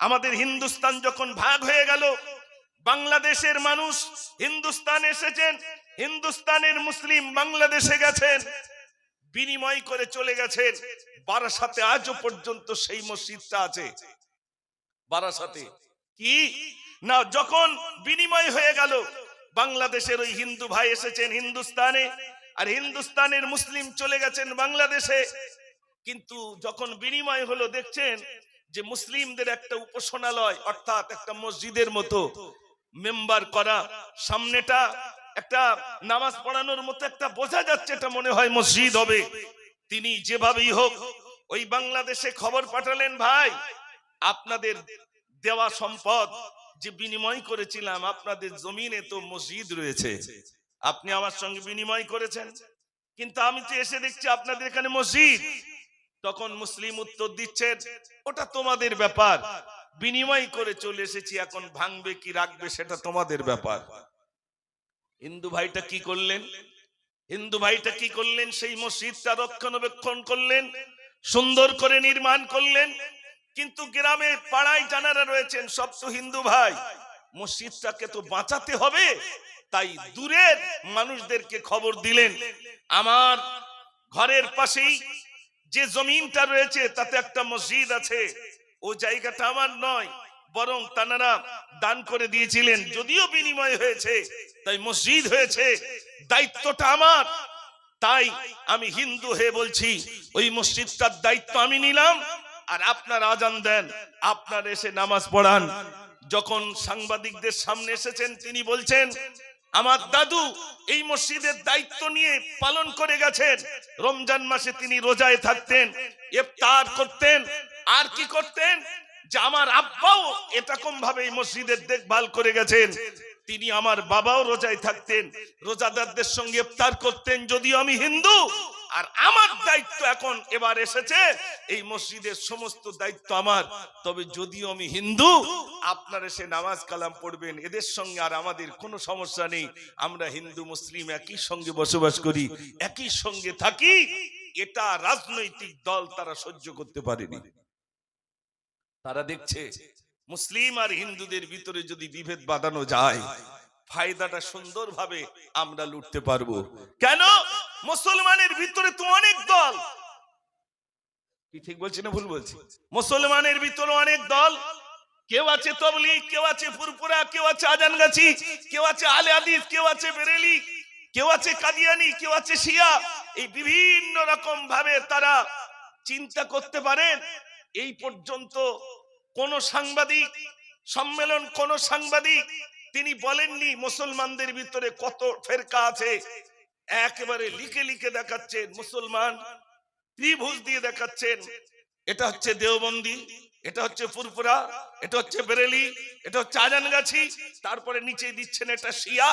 আমাদের হিন্দুস্তান যখন ভাগ হয়ে গেল, বাংলাদেশের মানুষ হিন্দুস্তান এসেছেন, হিন্দুস্তানের মুসলিম বাংলাদেশে গেছেন, বিনিময় করে চলে গেছেন। বারাসাতে আজও পর্যন্ত সেই মসজিদটা আছে। বারাসাতে। কি? না, যখন বিনিময় হয়ে গেল, বাংলাদেশের ওই হিন্দু ভাই এসেছেন হিন্দুস্তানে, আর হিন্দুস্তানের মুসলিম চলে গেছেন বাংলাদেশে। কিন্তু যখন বিনিময় হলো, দেখছেন যে মুসলিমদের একটা উপাসনালয়, অর্থাৎ একটা মসজিদের মতো মেম্বার করা, সামনেটা একটা নামাজ পড়ানোর মতো একটা বোঝা যাচ্ছে এটা মনে হয় মসজিদ হবে। তিনি যেভাবেই হোক, ওই বাংলাদেশে খবর পাঠালেন, ভাই, আপনাদের দেওয়া সম্পদ যে বিনিময় করেছিলাম, আপনাদের জমিনে তো মসজিদ রয়েছে। আপনি আমার সঙ্গে বিনিময় করেছেন। কিন্তু আমি তো এসে দেখছি আপনাদের এখানে মসজিদ। তখন মুসলিম উত্তর দিচ্ছেন, ওটা তোমাদের ব্যাপার। বিনিময় করে চলে এসেছি, এখন ভাঙবে কি রাখবে সেটা তোমাদের ব্যাপার। হিন্দু ভাইটা কি করলেন? হিন্দু ভাইটা কি করলেন? সেই মসজিদটা রক্ষণাবেক্ষণ করলেন, সুন্দর করে নির্মাণ করলেন। কিন্তু গ্রামে পাড়ায় জানারা রয়েছেন, সব তো হিন্দু ভাই। মসজিদটাকে তো বাঁচাতে হবে। তাই দূরের মানুষদেরকে খবর দিলেন। আমার ঘরের পাশেই যে জমিনটা রয়েছে, তাতে একটা মসজিদ আছে। ও জায়গাটা আমার নয়, বরং তানারা দান করে দিয়েছিলেন, যদিও বিনিময় হয়েছে, তাই মসজিদ হয়েছে, দায়িত্বটা আমার। তাই আমি হিন্দু হয়ে বলছি, ওই মসজিদটার দায়িত্ব আমি নিলাম, আর আপনার আজান দেন, আপনার এসে নামাজ পড়ান। যখন সাংবাদিকদের সামনে এসেছেন, তিনি বলছেন আমার দাদু এই মসজিদের দায়িত্ব নিয়ে পালন করে গেছেন। রমজান মাসে তিনি রোজায় থাকতেন, ইফতার করতেন। আর কি করতেন? যে আমার আব্বাও এরকম ভাবে এই মসজিদের দেখভাল করে গেছেন। তিনি আমার বাবাও রোজায় থাকতেন। রোজাদারদের সঙ্গে ইফতার করতেন। যদিও আমি হিন্দু আর আমার দায়িত্ব এখন এবার এসেছে। এই মসজিদের সমস্ত দায়িত্ব আমার। তবে যদিও আমি হিন্দু, আপনার এসে নামাজ কালাম পড়বেন। এদের সঙ্গে আর আমাদের কোনো সমস্যা নেই। আমরা হিন্দু, মুসলিম একই সঙ্গে বসবাস করি, একই সঙ্গে থাকি। এটা রাজনৈতিক দল তারা সহ্য করতে পারেনি। তারা দেখছে, মুসলিম আর হিন্দুদের ভিতরে যদি বিভেদ বাঁধানো যায় ফায়দাটা সুন্দরভাবে আমরা লুটতে পারব। কেন? মুসলমানের ভিতরে তো অনেক দল। কি ঠিক বলছি না ভুল বলছি? মুসলমানের ভিতরে অনেক দল। কেউ আছে তবলিগ, কেউ আছে ফুরপুরা কেউ আছে আজানগাছি, কেউ আছে আলে হাদিস, কেউ আছে বেরেলি, কেউ আছে কাদিয়ানি, কেউ আছে শিয়া। এই বিভিন্ন রকম ভাবে তারা চিন্তা করতে পারেন। এই পর্যন্ত কোন সাংবাদিক সম্মেলন, কোন সাংবাদিক তিনি বলেননি, মুসলমানদের ভিতরে কত ফেরকা আছে? একেবারে লিখে লিখে দেখাচ্ছেন মুসলমান, ত্রিভুজ দিয়ে দেখাচ্ছেন। এটা হচ্ছে দেওবন্দি, এটা হচ্ছে ফুরফুরা, এটা হচ্ছে বেরেলি, এটা হচ্ছে আজানগাছি, তারপরে নিচে দিচ্ছেন এটা শিয়া,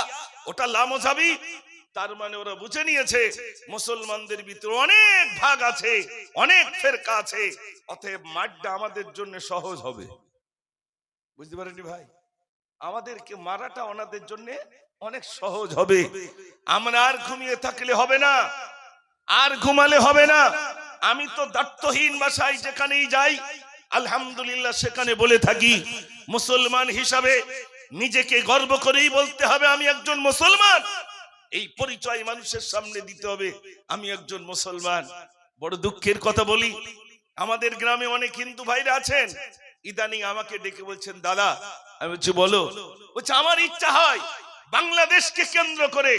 ওটা লামোজাবি তার মানে ওরা বুঝে নিয়েছে, মুসলমানদের ভিতরে অনেক ভাগ আছে, অনেক ফেরকা আছে, অতএব মাঠটা আমাদের জন্য সহজ হবে। বুঝতে পারেনি ভাই? আমাদেরকে মারাটা ওনাদের জন্য অনেক সহজ হবে। আমরা আর ঘুমিয়ে থাকলে হবে না, আর ঘুমালে হবে না। আমি তো দায়িত্বহীন বাসায় যেখানেই যাই, আলহামদুলিল্লাহ সেখানে বলে থাকি, মুসলমান হিসাবে নিজেকে গর্ব করেই বলতে হবে, আমি একজন মুসলমান। এই পরিচয় মানুষের সামনে দিতে হবে, আমি একজন মুসলমান। বড় দুঃখের কথা বলি, আমাদের গ্রামে অনেক হিন্দু ভাইরা আছেন ইদানিং আমাকে ডেকে বলছেন, দাদা, আমি বলছি, বলো। বলছে, আমার ইচ্ছা হয় বাংলাদেশকে কেন্দ্র করে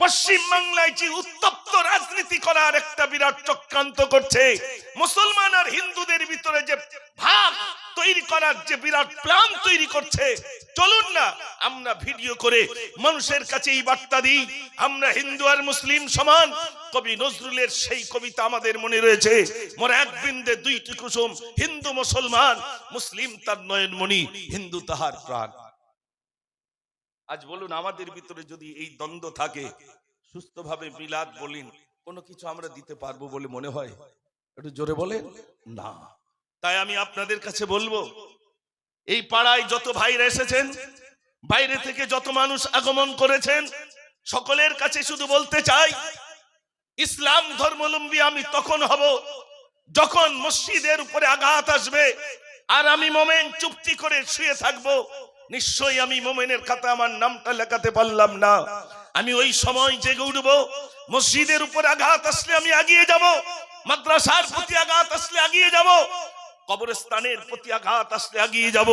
পশ্চিম বাংলায় যে উত্তপ্ত রাজনীতি করার একটা বিরাট চক্রান্ত করছে, মুসলমান আর হিন্দুদের ভিতরে যে ভাগ তৈরি করার যে বিরাট প্ল্যান তৈরি করছে, চলুন না, আমরা ভিডিও করে মানুষের কাছে এই বার্তা দিই, আমরা হিন্দু আর মুসলিম সমান, কবি নজরুলের সেই কবিতা আমাদের মনে রয়েছে, মোর এক বিন্দে দুইটি কুসুম, হিন্দু মুসলমান, মুসলিম তার নয়নমণি, হিন্দু তাহার প্রাণ। আজ বলুন, আমাদের ভিতরে যদি এই দ্বন্দ্ব থাকে, সুস্থভাবে মিলাদ বলিন, কোনো কিছু আমরা দিতে পারব বলে মনে হয়? একটু জোরে বলেন? না। তাই আমি আপনাদের কাছে বলব, এই পাড়ায় যত ভাইরা এসেছেন, বাইরে থেকে যত মানুষ আগমন করেছেন, সকলের কাছে শুধু বলতে চাই, ইসলাম ধর্মলম্বী আমি তখন হব যখন মসজিদের উপরে আঘাত আসবে আর আমি মোমেন চুপটি করে শুয়ে থাকব। নিশ্চয়ই আমি মোমেনের খাতা, আমার নামটা লেখাতে পারলাম না। আমি ওই সময় জেগে উঠবো, মসজিদের উপর আঘাত আসলে আমি আগিয়ে যাব, মাদ্রাসার প্রতি আঘাত আসলে আগিয়ে যাব, কবরস্থানের প্রতি আঘাত আসলে আগিয়ে যাব।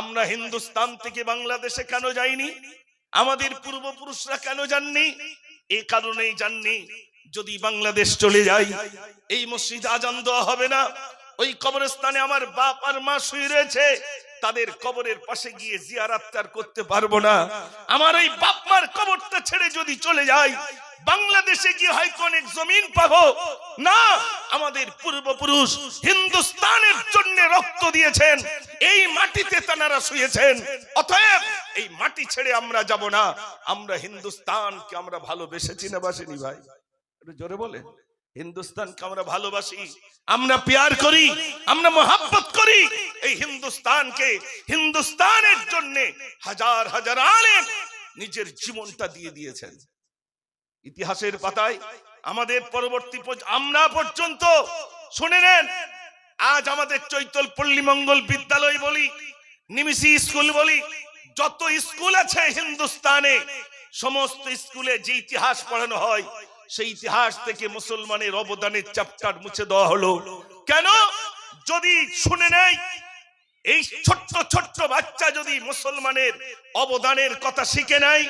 আমরা হিন্দুস্তান থেকে বাংলাদেশে কেন যাইনি? আমাদের পূর্বপুরুষরা কেন যাননি? এই কারণেই যাননি। যদি বাংলাদেশ চলে যাই, এই মসজিদ আজান দেওয়া হবে না। ওই কবরস্থানে আমার বাপ আর মা শুয়ে রয়েছে। তাদের কবরের পাশে গিয়ে জিয়ারাত করতে পারব না। আমার ওই বাপ মার কবরটা ছেড়ে যদি চলে যাই, বাংলাদেশে গিয়ে হয়তো অনেক জমিন পাবো? না, আমাদের পূর্বপুরুষ হিন্দুস্তানের জন্য রক্ত দিয়েছেন, এই মাটিতে তানারা শুয়েছেন। অতএব এই মাটি ছেড়ে আমরা যাব না। আমরা হিন্দুস্তানকে আমরা ভালোবেসেছি না বাসিনি ভাই? জোরে বলে হিন্দুস্তানকে আমরা ভালোবাসি, আমরা প্যার করি, আমরা মোহাব্বত করি। এই হিন্দুস্তানকে, হিন্দুস্তানের জন্য হাজার হাজার আলেম নিজের জীবনটা দিয়ে দিয়েছেন। ইতিহাসের পাতায় আমাদের পরবর্তী আমরা পর্যন্ত শুনে নেন, আজ আমাদের চৈতল পল্লী মঙ্গল বিদ্যালয় বলি, নিমিষি স্কুল বলি, যত স্কুল আছে হিন্দুস্তানে, সমস্ত স্কুলে যে ইতিহাস পড়ানো হয় সেই ইতিহাস থেকে মুসলমানের অবদানের চ্যাপ্টার মুছে দেওয়া হলো। কেন? যদি শুনে নেয় এই ছোট্ট ছোট্ট বাচ্চা যদি মুসলমানের অবদানের কথা শিখে নেয়,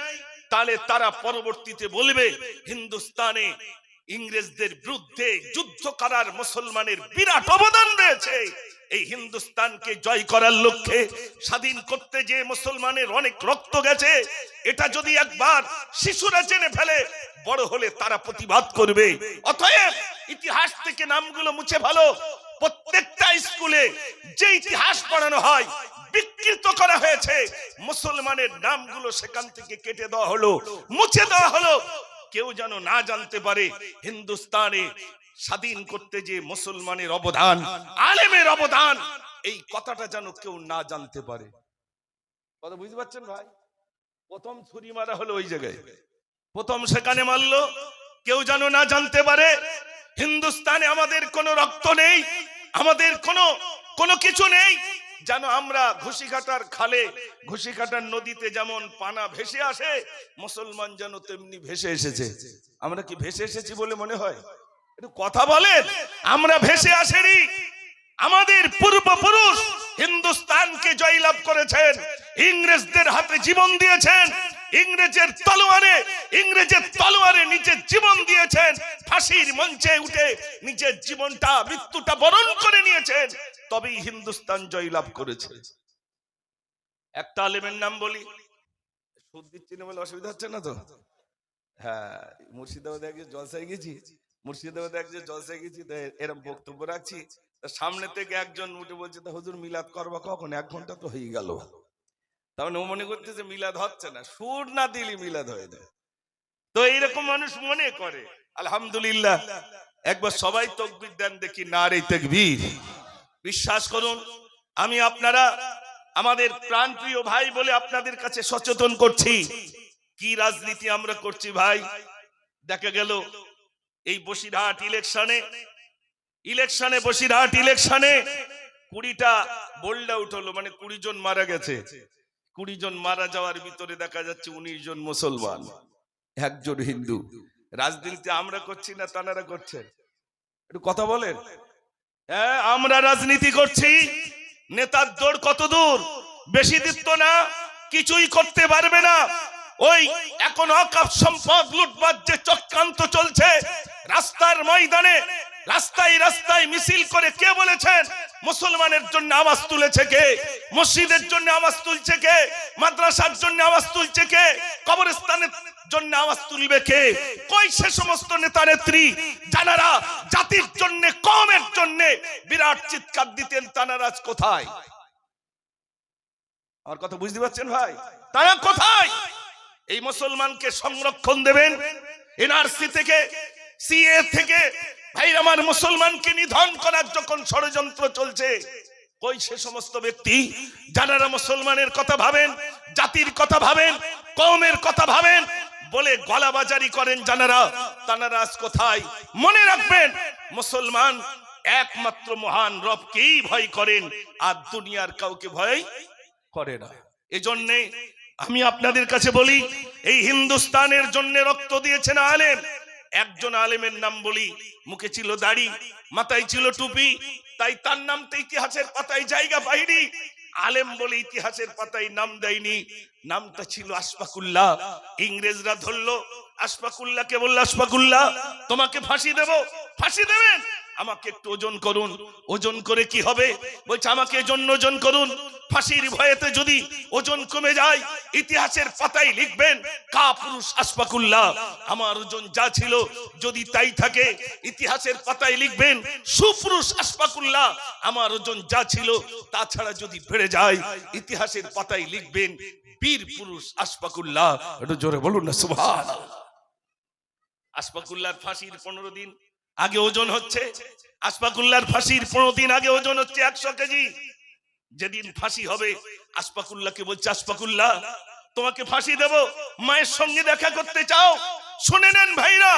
তাহলে তারা পরবর্তীতে বলবে, হিন্দুস্তানে ইংরেজদের বিরুদ্ধে যুদ্ধ করার মুসলমানের বিরাট অবদান রয়েছে। এই হিন্দুস্তানকে জয় করার লক্ষ্যে স্বাধীন করতে যে মুসলমানের অনেক রক্ত গেছে, এটা যদি একবার শিশুরা জেনে ফেলে, বড় হলে তারা প্রতিবাদ করবে। অতএব ইতিহাস থেকে নামগুলো মুছে ভালো প্রত্যেকটা স্কুলে যে ইতিহাস পড়ানো হয়, বিকৃত করা হয়েছে। মুসলমানের নামগুলো সেখান থেকে কেটে দেওয়া হলো, মুছে দেওয়া হলো। কেউ যেন না জানতে পারে, হিন্দুস্তানে স্বাধীন করতে যে মুসলমানের অবদান, আলেমের অবদান, এই কথাটা যেন কেউ না জানতে পারে। কথা বুঝতে পারছেন ভাই? প্রথম ছুরি মারা হলো ওই জায়গায়। প্রথম সেখানে মারলো, কেউ যেন না জানতে পারে, হিন্দুস্তানে আমাদের কোনো রক্ত নেই, আমাদের কোনো কোনো কিছু নেই, যেন আমরা ঘুষিঘাটার খালে, ঘুষিঘাটার নদীতে যেমন পানা ভেসে আসে, মুসলমান যেন তেমনি ভেসে এসেছে। আমরা কি ভেসে এসেছি বলে মনে হয়? কথা বলেন আমরা ভেসে আসেনি। আমাদের পূর্বপুরুষ হিন্দুস্তানকে জয়লাভ করেছেন, ইংরেজদের হাতে জীবন দিয়েছেন, ইংরেজের তলোয়ারে ইংরেজের তলোয়ারে নিজের জীবন দিয়েছেন, ফাঁসির মঞ্চে উঠে নিজের জীবনটা, মৃত্যুটা বরণ করে নিয়েছেন, তবেই হিন্দুস্তান জয়লাভ করেছে। একটা আলেমের নাম বলি। সুদ দিচ্ছি না বলে অসুবিধা হচ্ছে না তো? হ্যাঁ মুর্শিদাবাদে জলসায় গেছি। মুর্শিদাবাদে এক যে জলসে গেছি, তো এরকম বক্তব্য রাখছি। সামনে থেকে একজন উঠে বলছে হুজুর মিলাদ করবা কখন? এক ঘণ্টা তো হয়ে গেল। তার মানে ও মনে করতেছে মিলাদ হচ্ছে না। সুর না দিলি মিলাদ হয়ে যায় তো এইরকম মানুষ মনে করে। আলহামদুলিল্লাহ। একবার সবাই তকবির দেন দেখি না রে তকবীর। বিশ্বাস করুন, আমি আপনারা, আমাদের প্রাণপ্রিয় ভাই বলে আপনাদের কাছে সচেতন করছি। কি রাজনীতি আমরা করছি ভাই? দেখা গেল এই বসিরহাট ইলেকশনে ইলেকশনে, বসিরহাট ইলেকশনে কুড়িটা বোল্ড আউট হলো মানে কুড়ি জন মারা গেছে। কুড়ি জন মারা যাওয়ার ভিতরে দেখা যাচ্ছে উনিশ জন মুসলমান, একজন হিন্দু। রাজনীতি আমরা করছি না তানারা করছে। একটু কথা বলেন। হ্যাঁ আমরা রাজনীতি করছি। নেতার দৌড় কত দূর? বেশি দিত না, কিছুই করতে পারবে না। ওই এখন অকাপ সম্পদ লুটপাট যে চক্রান্ত চলছে, রাস্তার ময়দানে রাস্তায় রাস্তায় মিছিল করে কে বলেছেন? মুসলমানের জন্য আওয়াজ তুলেছে কে? মসজিদের জন্য আওয়াজ তুলছে কে? মাদ্রাসার জন্য আওয়াজ তুলছে কে? কবরস্থানের জন্য আওয়াজ তুলবে কে? কই সে সমস্ত নেতা নেত্রী যারা জাতির জন্য কমের জন্য বিরাট চিৎকার দিতেন আজ কোথায়? আমার কথা বুঝতে পারছেন ভাই? তারা কোথায়? এই মুসলমানকে সংরক্ষণ দেবেন। এনআরসি থেকে, সিএ থেকে ভাই আমার মুসলমানকে নিধন করার যখন ষড়যন্ত্র চলছে কই সে সমস্ত ব্যক্তি, যারা মুসলমানের কথা ভাবেন, জাতির কথা ভাবেন, কওমের কথা ভাবেন, বলে গলাবাজারি করেন জানারা, তানারা আজ কোথায়? মনে রাখবেন, মুসলমান একমাত্র মহান রবকেই ভয় করেন, আর দুনিয়ার কাউকে ভয় করে না। এজন্যে আমি আপনাদের কাছে বলি, এই হিন্দুস্তানের জন্য রক্ত দিয়েছেন আলেম। একজন আলেমের নাম বলি, মুখে ছিল দাড়ি, মাথায় ছিল টুপি, তাই তার নাম তো ইতিহাসের পাতায় জায়গা পাইনি। আলেম বলে ইতিহাসের পাতায় নাম দেয়নি, নামটা ছিল আশফাকুল্লাহ। ইংরেজরা ধরলো আশফাকুল্লাহকে বলল, আশফাকুল্লাহ, তোমাকে ফাঁসি দেব, ফাঁসি দেবেন? আমাকে একটু ওজন করুন। ওজন করে কি হবে? বলছে, আমাকে জন্য ওজন করুন। ফাঁসির ভয়েতে যদি ওজন কমে যায়, ইতিহাসের পাতায় লিখবেন, কা পুরুষ আশফাকুল্লাহ? আমার ওজন যা ছিল যদি তাই থাকে, ইতিহাসের পাতায় লিখবেন, সুপুরুষ আশফাকুল্লাহ? আমার ওজন যা ছিল তাছাড়া যদি বেড়ে যায়, ইতিহাসের পাতায় লিখবেন, বীর পুরুষ আশফাকুল্লাহ। একটু জোরে বলুন না সুভান আশফাকুল্লাহর ফাঁসির পনেরো দিন আগে ওজন হচ্ছে, আশফাকুল্লাহর ফাঁসির পনেরো দিন আগে ওজন হচ্ছে একশো কেজি। যেদিন ফাঁসি হবে আশফাকুল্লাহকে বলছে আসপাকুল্লাহ তোমাকে ফাঁসি দেব। মায়ের সঙ্গে দেখা করতে চাও? শুনে নেন ভাইরা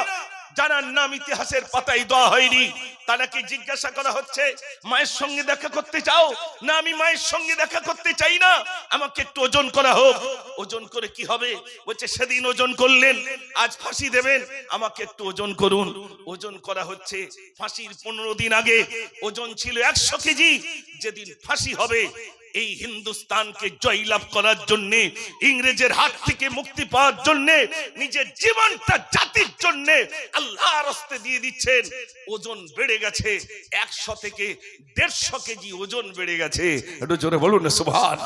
যারা নাম ইতিহাসের পাতায় দেওয়া হয়নি। তারাকে জিজ্ঞাসা করা হচ্ছে, মায়ের সঙ্গে দেখা করতে চাও? না, আমি মায়ের সঙ্গে দেখা করতে চাই না। আমাকে একটু ওজন করা হোক। ওজন করে কি হবে? বলছে, সেদিন ওজন করলেন, আজ ফাঁসি দেবেন। আমাকে একটু ওজন করুন। ওজন করা হচ্ছে ফাঁসির পনেরো দিন আগে। ওজন ছিল একশো কেজি। যেদিন ফাঁসি হবে এই হিন্দুস্তানকে জয়লাভ করার জন্য, ইংরেজের হাত থেকে মুক্তি পাওয়ার জন্য, নিজের জীবনটা জাতির জন্য আল্লাহ হস্তে দিয়ে দিচ্ছেন। ওজন বেড়ে গেছে, একশো থেকে দেড়শো কেজি ওজন বেড়ে গেছে। একটু জোরে বলুন না সুভান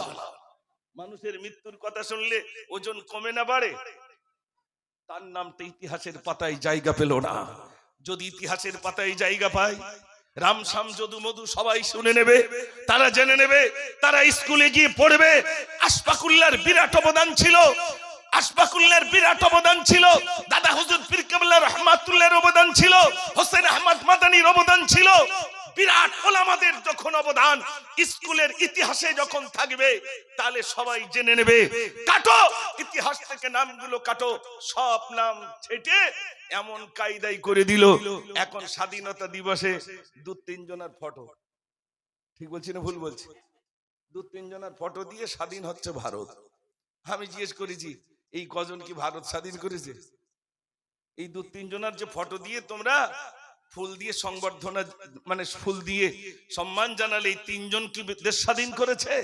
মানুষের মৃত্যুর কথা শুনলে ওজন কমে না বাড়ে। তার নামটা ইতিহাসের পাতায় জায়গা পেল না। যদি ইতিহাসের পাতায় জায়গা পায় রামসাম যদু মধু সবাই শুনে নেবে। তারা জেনে নেবে, তারা স্কুলে গিয়ে পড়বে। আশফাকুল্লার বিরাট অবদান ছিল। আশফাকুল্লার বিরাট অবদান ছিল। দাদা হুজুর পীর কেবলা অবদান ছিল। হোসেন আহমদ মাদানির অবদান ছিল। বিরাট ওলামাদের যখন অবদান। স্কুলের ইতিহাসে যখন থাকবে, তাহলে সবাই জেনে নেবে। কাটো! ইতিহাস থেকে নামগুলো কাটো। সব নাম ছেটে এমন কায়দাই করে দিল। এখন স্বাধীনতা দিবসে দু তিনজনের ফটো। ঠিক বলছি না ভুল বলছি? দু তিনজনের ফটো দিয়ে স্বাধীন হচ্ছে ভারত। আমি জিজ্ঞেস করেছি, এই কজন কি ভারত স্বাধীন করেছে? এই দু তিনজনের যে ফটো দিয়ে তোমরা ফুল দিয়ে সংবর্ধনা মানে ফুল দিয়ে সম্মান জানালে তিনজন কি দেশ স্বাধীন করেছে?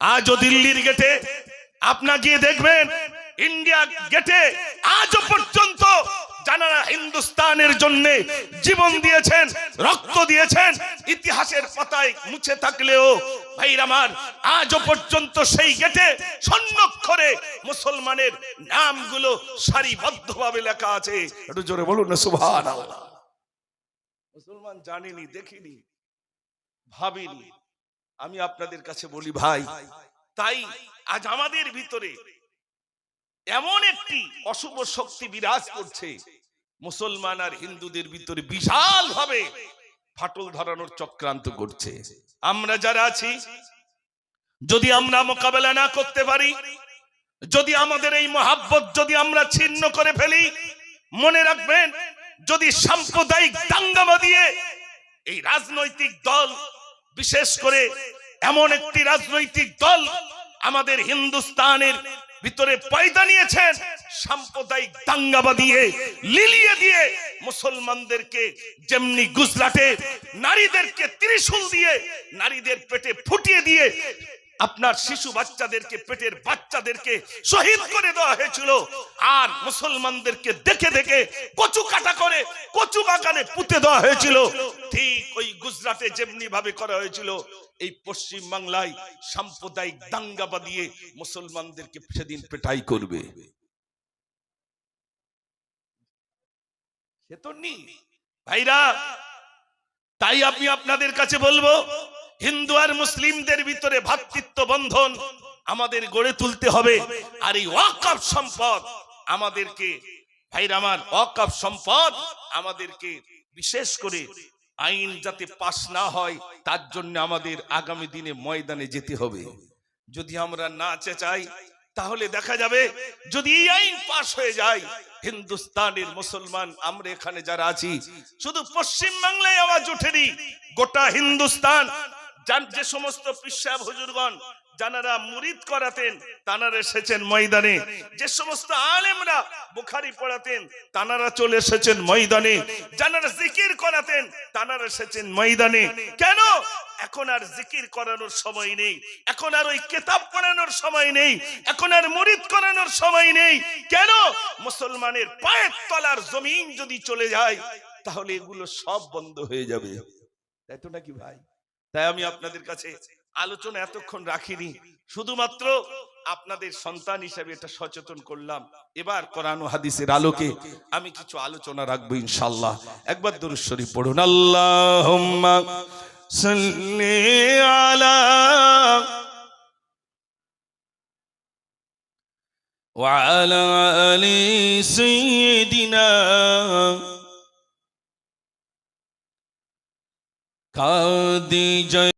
আজও দিল্লির গেটে আপনা গিয়ে দেখবেন, ইন্ডিয়া গেটে আজও পর্যন্ত যারা হিন্দুস্তানের জন্য জীবন দিয়েছেন, রক্ত দিয়েছেন, ইতিহাসের পাতায় মুছে থাকলেও, ভাইর আমার, আজও পর্যন্ত সেই গেটে স্বর্ণক্ষরে মুসলমানের নামগুলো সারিবদ্ধভাবে লেখা আছে। একটু জোরে বলুন না সুভান মুসলমান জানেনি, দেখিনি, ভাবিনি। আমি আপনাদের কাছে বলি, ভাই, তাই আজ আমাদের ভিতরে এমন একটি অশুভ শক্তি বিরাজ করছে, মুসলমান আর হিন্দুদের ভিতরে বিশাল ভাবে ফাটল ধরানোর চক্রান্ত করছে। আমরা যারা আছি, যদি আমরা মোকাবেলা না করতে পারি, যদি আমাদের এই মহাব্বত যদি আমরা ছিন্ন করে ফেলি, মনে রাখবেন যদি সাম্প্রদায়িক দাঙ্গামা দিয়ে এই রাজনৈতিক দল, বিশেষ করে এমন একটি রাজনৈতিক দল আমাদের হিন্দুস্তানের ভিতরে পয়দা নিয়েছেন, সাম্প্রদায়িক দাঙ্গাবা দিয়ে, লিলিয়ে দিয়ে মুসলমানদেরকে যেমনি গুজরাটে নারীদেরকে ত্রিশূল দিয়ে, নারীদের পেটে ফুটিয়ে দিয়ে আপনার শিশু বাচ্চাদেরকে, পেটের বাচ্চাদেরকে শহীদ করে দেওয়া হয়েছিল। আর মুসলমানদেরকে দেখে দেখে কচু কাটা করে, কচু বাগানে পুঁতে দেওয়া হয়েছিল। ঠিক ওই গুজরাটে যেমনি ভাবে করা হয়েছিল, এই পশ্চিম বাংলায় সাম্প্রদায়িক দাঙ্গা বাদিয়ে মুসলমানদেরকে সেদিন পেটাই করবে। সে তো নেই। ভাইরা, তাই আমি আপনাদের কাছে বলব হিন্দু আর মুসলিমদের ভিতরে ভ্রাতৃত্ব বন্ধন আমাদের গড়ে তুলতে হবে। আর এই ওয়াকফ সম্পদ আমাদেরকে, ভাইরা আমার, ওয়াকফ সম্পদ আমাদেরকে বিশেষ করে আইন যাতে পাশ না হয়, তার জন্য আমাদের আগামী দিনে ময়দানে যেতে হবে। যদি আমরা না চেঁচাই, তাহলে দেখা যাবে যদি এই আইন পাশ হয়ে যায়, হিন্দুস্তানের মুসলমান, আমরা এখানে যারা আছি, শুধু পশ্চিম বাংলায় আওয়াজ ওঠেনি, গোটা হিন্দুস্তান যে সমস্ত পিসাব হুজুরগণ যারা মুরিদ করাতেন, তানারা এসেছেন ময়দানে। যে সমস্ত আলেমরা বুখারি পড়াতেন, তানারা চলে এসেছেন ময়দানে। যারা জিকির করাতেন, তানারা এসেছেন ময়দানে। কেন? এখন আর জিকির করানোর সময় নেই। এখন আর ওই কেতাব পড়ানোর সময় নেই। এখন আর মুরিদ করানোর সময় নেই। কেন? মুসলমানের পায়ের তলার জমিন যদি চলে যায়, তাহলে এগুলো সব বন্ধ হয়ে যাবে। তাই তো নাকি ভাই? তাই আমি আপনাদের কাছে আলোচনা এতক্ষণ রাখিনি শুধুমাত্র আপনাদের সন্তান হিসেবে এটা সচেতন করলাম এবার কোরআন ও হাদিসের আলোকে আমি কিছু আলোচনা রাখবো ইনশাল্লাহ একবার দরুদ শরীফ পড়ুন আল্লাহুম্মা সাল্লি আলা وعلى آل سيدنا কাদি জয়